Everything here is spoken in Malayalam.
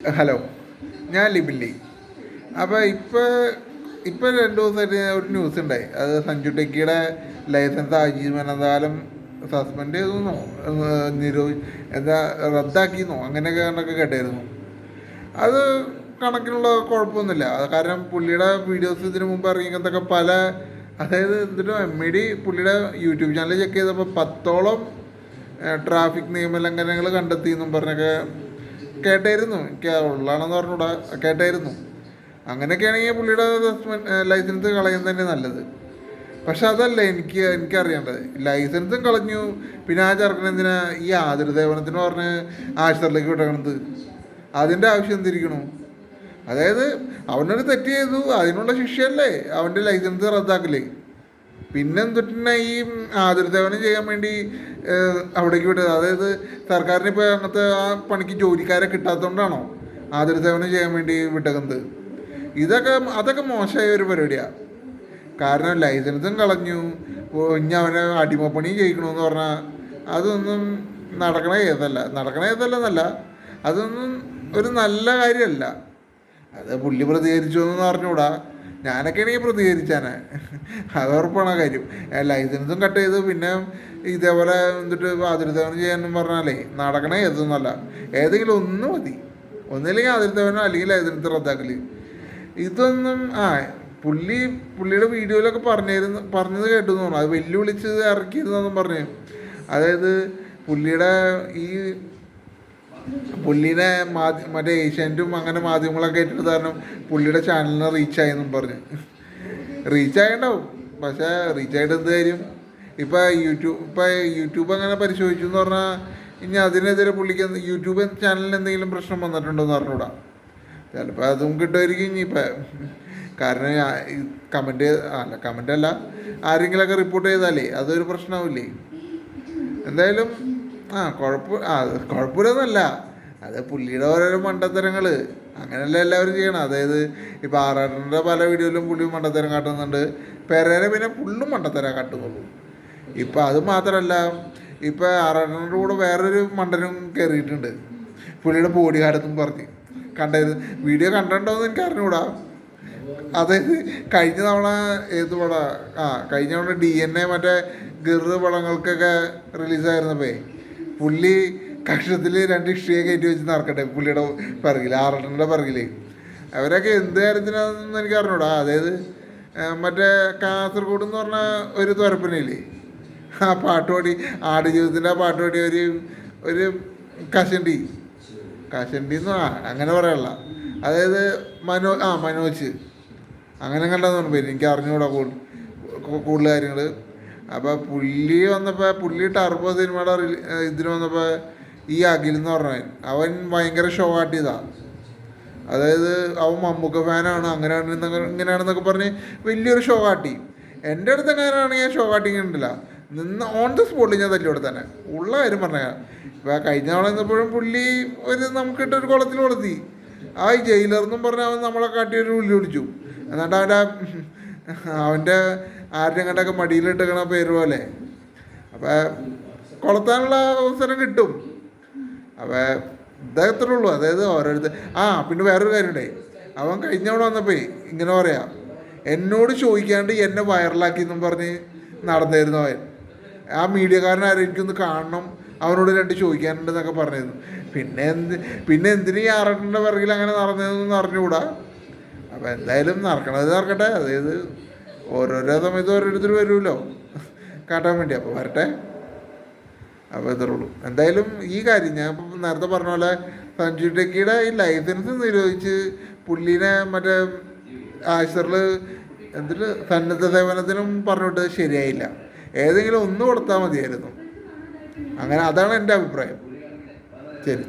ഹലോ ഞാൻ ലിബില്ലി അപ്പോൾ ഇപ്പോൾ ഇപ്പോൾ രണ്ടു ദിവസമായിട്ട് ഒരു ന്യൂസ് ഉണ്ടായി. അത് സഞ്ജു ടെക്കിയുടെ ലൈസൻസ് ആജീവനകാലം സസ്പെൻഡ് ചെയ്തെന്നോ. നിരോ എന്താ റദ്ദാക്കിയെന്നോ അങ്ങനെയൊക്കെ കണ്ടൊക്കെ കേട്ടായിരുന്നു അത് കണക്കിനുള്ള കുഴപ്പമൊന്നുമില്ല. കാരണം പുള്ളിയുടെ വീഡിയോസ് ഇതിനു മുമ്പ് ഇറങ്ങിയതൊക്കെ പല അതായത് ഇതിന് എം ഇ ഡി പുള്ളിയുടെ യൂട്യൂബ് ചാനൽ ചെക്ക് ചെയ്തപ്പോൾ പത്തോളം ട്രാഫിക് നിയമലംഘനങ്ങൾ കണ്ടെത്തി എന്നും പറഞ്ഞൊക്കെ കേട്ടായിരുന്നു. എനിക്ക് ഉള്ളതാണെന്ന് പറഞ്ഞൂടെ കേട്ടായിരുന്നു. അങ്ങനെയൊക്കെയാണെങ്കിൽ പുള്ളിയുടെ ലൈസൻസ് കളയുന്നത് തന്നെ നല്ലത്. പക്ഷെ അതല്ല എനിക്ക് എനിക്കറിയേണ്ടത്. ലൈസൻസും കളഞ്ഞു. പിന്നെ ആ ചെറുക്കനെന്തിനാ ഈ ആതിരദേവനത്തിന് പറഞ്ഞ് ആശുപത്രിയിലേക്ക് വിടണത് അതിന്റെ ആവശ്യം എന്തിരിക്കണു? അതായത് അവനൊരു തെറ്റ് ചെയ്തു. അതിനുള്ള ശിക്ഷയല്ലേ അവന്റെ ലൈസൻസ് റദ്ദാക്കലേ. പിന്നെ എന്തിട്ടാ ഈ ആതുരദേവനം ചെയ്യാൻ വേണ്ടി അവിടേക്ക് വിട്ടത്? അതായത് സർക്കാരിന് ഇപ്പോൾ അങ്ങനത്തെ ആ പണിക്ക് ജോലിക്കാരെ കിട്ടാത്തതുകൊണ്ടാണോ ആതുരസേവനം ചെയ്യാൻ വേണ്ടി വിട്ടകുന്നത് ഇതൊക്കെ അതൊക്കെ മോശമായ ഒരു പരിപാടിയാണ് കാരണം ലൈസൻസും കളഞ്ഞു. ഇനി അവനെ അടിമപ്പണി ചെയ്യിക്കണമെന്ന് പറഞ്ഞാൽ അതൊന്നും നടക്കണ ഏതല്ല നടക്കണ ഏതല്ലെന്നല്ല അതൊന്നും ഒരു നല്ല കാര്യമല്ല അത് പുള്ളി പ്രതികരിച്ചു എന്ന് പറഞ്ഞുകൂടാ. ഞാനൊക്കെ ആണെങ്കിൽ പ്രതികരിച്ചാണ് അത് ഉറപ്പാണ് കാര്യം. ലൈസൻസും കട്ട് ചെയ്ത് പിന്നെ ഇതേപോലെ എന്നിട്ട് ആതിരസേവനം ചെയ്യാനും പറഞ്ഞാലേ നടക്കണേ ഏതൊന്നുമല്ല ഏതെങ്കിലും ഒന്ന് മതി. ഒന്നില്ലെങ്കിൽ ആതിരത്തവനോ അല്ലെങ്കിൽ ലൈസൻസ് റദ്ദാക്കൽ ഇതൊന്നും ആ പുള്ളി പുള്ളിയുടെ വീഡിയോയിലൊക്കെ പറഞ്ഞിരുന്നു പറഞ്ഞത് കേട്ടു തോന്നുന്നു അത് വെല്ലുവിളിച്ച് ഇറക്കിയിരുന്നെന്നും പറഞ്ഞു. അതായത് പുള്ളിയുടെ ഈ പുള്ളിനെ മാധ്യമ മറ്റേ ഏഷ്യാനെറ്റും അങ്ങനെ മാധ്യമങ്ങളൊക്കെ ഏറ്റെടുത്ത കാരണം പുള്ളിയുടെ ചാനലിന് റീച്ച് ആയെന്നും പറഞ്ഞു. റീച്ച് ആയിട്ടുണ്ടാവും പക്ഷേ റീച്ച് ആയിട്ട് എന്ത് കാര്യം? ഇപ്പം യൂട്യൂബ് ഇപ്പം യൂട്യൂബ് അങ്ങനെ പരിശോധിച്ചു എന്ന് പറഞ്ഞാൽ ഇനി അതിനെതിരെ പുള്ളിക്ക് യൂട്യൂബ് ചാനലിന് എന്തെങ്കിലും പ്രശ്നം വന്നിട്ടുണ്ടോ എന്ന് പറഞ്ഞുകൂടാ ചിലപ്പോൾ അതും കിട്ടുമായിരിക്കും ഇനിയിപ്പോൾ കാരണം കമന്റ് അല്ല കമന്റ് അല്ല ആരെങ്കിലുമൊക്കെ റിപ്പോർട്ട് ചെയ്താലേ അതൊരു പ്രശ്നമാവില്ലേ എന്തായാലും ആ കുഴപ്പം ആ കുഴപ്പമില്ലെന്നല്ല അത് പുള്ളിയുടെ ഓരോരോ മണ്ടത്തരങ്ങൾ അങ്ങനെയല്ല എല്ലാവരും ചെയ്യണം അതായത് ഇപ്പോൾ ആറാട്ടന്റെ പല വീഡിയോയിലും പുള്ളി മണ്ടത്തരം കാട്ടുന്നുണ്ട്. പെരേരെ പിന്നെ പുള്ളും മണ്ടത്തരം കാട്ടുന്നുള്ളൂ. ഇപ്പം അത് മാത്രമല്ല ഇപ്പം ആറാട്ടന്റെ കൂടെ വേറൊരു മണ്ടനും കയറിയിട്ടുണ്ട് പുള്ളിയുടെ ബോഡി ഗാർഡെന്നും പറഞ്ഞ്. കണ്ടത് വീഡിയോ കണ്ടിട്ടുണ്ടോയെന്ന് എനിക്ക് അറിഞ്ഞുകൂടാ അതായത് കഴിഞ്ഞ തവണ ഏത് പടം? ആ കഴിഞ്ഞ തവണ ഡി എൻ എ മറ്റേ ഗിറ് പടങ്ങൾക്കൊക്കെ റിലീസായിരുന്നപ്പേ. പുള്ളി കക്ഷത്തിൽ രണ്ട് ഇഷ്ടിയെ കയറ്റി വെച്ച് നടക്കട്ടെ പുള്ളിയുടെ പിറകിൽ ആറട്ടന്റെ പിറകിൽ അവരൊക്കെ എന്ത് കാര്യത്തിനാണെന്ന് എനിക്ക് അറിഞ്ഞൂടാ. അതായത് മറ്റേ കാസർഗോഡ് എന്ന് പറഞ്ഞ ഒരു തുരപ്പനയില്ലേ ആ പാട്ടുപാടി ആടുജീവിതത്തിന്റെ ആ പാട്ടുപാടി ഒരു ഒരു കശണ്ടി. കശണ്ടി എന്ന് അങ്ങനെ പറയാനുള്ള അതായത് മനോ ആ മനോജ്. അങ്ങനെ കണ്ടെന്ന് പേര്. എനിക്ക് അറിഞ്ഞുകൂടാ കൂടുതൽ കൂടുതൽ കാര്യങ്ങൾ അപ്പോൾ പുള്ളി വന്നപ്പോൾ പുള്ളി ടർബോ സിനിമയുടെ ഇതിന് വന്നപ്പോൾ ഈ അഖിൽ എന്ന് അവൻ ഭയങ്കര ഷോ ആട്ടിയതാണ് അതായത് അവൻ മമ്മൂക്ക ഫാനാണ് അങ്ങനെയാണ് ഇങ്ങനെയാണെന്നൊക്കെ പറഞ്ഞ് വലിയൊരു ഷോ കാട്ടി എന്റെ അടുത്ത് എങ്ങനെയാണെങ്കിൽ ഞാൻ ഷോ കാട്ടിങ് ഉണ്ടല്ല നിന്ന് ഓൺ ദ സ്പോട്ടിൽ ഞാൻ തല്ലിയോടെ തന്നെ. ഉള്ള കാര്യം പറഞ്ഞാൽ ഇപ്പോൾ കഴിഞ്ഞ തവണ നിന്നപ്പോഴും പുള്ളി ഒരു നമുക്കിട്ടൊരു കുളത്തിൽ കൊളുത്തി. ആ ജയിലർ എന്നും പറഞ്ഞ അവൻ നമ്മളെ കാട്ടി ഒരു ഉള്ളി വിളിച്ചു എന്നിട്ട് അവന്റെ അവന്റെ ആരുടെ കണ്ടൊക്കെ മടിയിലിട്ടിരിക്കണ പേര് പോലെ. അപ്പം കൊളത്താനുള്ള അവസരം കിട്ടും. അപ്പം ഇതത്രേ ഉള്ളൂ. അതായത് ഓരോരുത്തർ ആ പിന്നെ വേറൊരു കാര്യമുണ്ടേ. അവൻ കഴിഞ്ഞവണ വന്നപ്പോൾ ഇങ്ങനെ പറയാ എന്നോട് ചോദിക്കാണ്ട് എന്നെ വൈറലാക്കി എന്നും പറഞ്ഞ് നടന്നിരുന്നു അവൻ. ആ മീഡിയക്കാരൻ എനിക്കൊന്ന് കാണണം. അവനോട് രണ്ട് ചോദിക്കാനുണ്ടെന്നൊക്കെ പറഞ്ഞിരുന്നു. പിന്നെ എന്ത് പിന്നെ എന്തിനീ ആറട്ടിന്റെ പിറകിൽ അങ്ങനെ നടന്നതെന്നൊന്നും അറിഞ്ഞുകൂടാ? അപ്പോൾ എന്തായാലും നടക്കണത് നടക്കട്ടെ. അതായത് ഓരോരോ സമയത്ത് ഓരോരുത്തർ വരുമല്ലോ. കാട്ടാൻ വേണ്ടി. അപ്പോൾ വരട്ടെ. അപ്പോൾ ഇത്രേ ഉള്ളൂ. എന്തായാലും ഈ കാര്യം ഞാൻ ഇപ്പം നേരത്തെ പറഞ്ഞ പോലെ സഞ്ജു ടെക്കിയുടെ ഈ ലൈസൻസ് നിരോധിച്ച് പുള്ളീനെ മറ്റേ ആശറിൽ എന്തിട്ട് സന്നദ്ധ സേവനത്തിനും പറഞ്ഞിട്ട് ശരിയായില്ല. ഏതെങ്കിലും ഒന്ന് കൊടുത്താൽ മതിയായിരുന്നു. അങ്ങനെ അതാണ് എന്റെ അഭിപ്രായം. ശരി.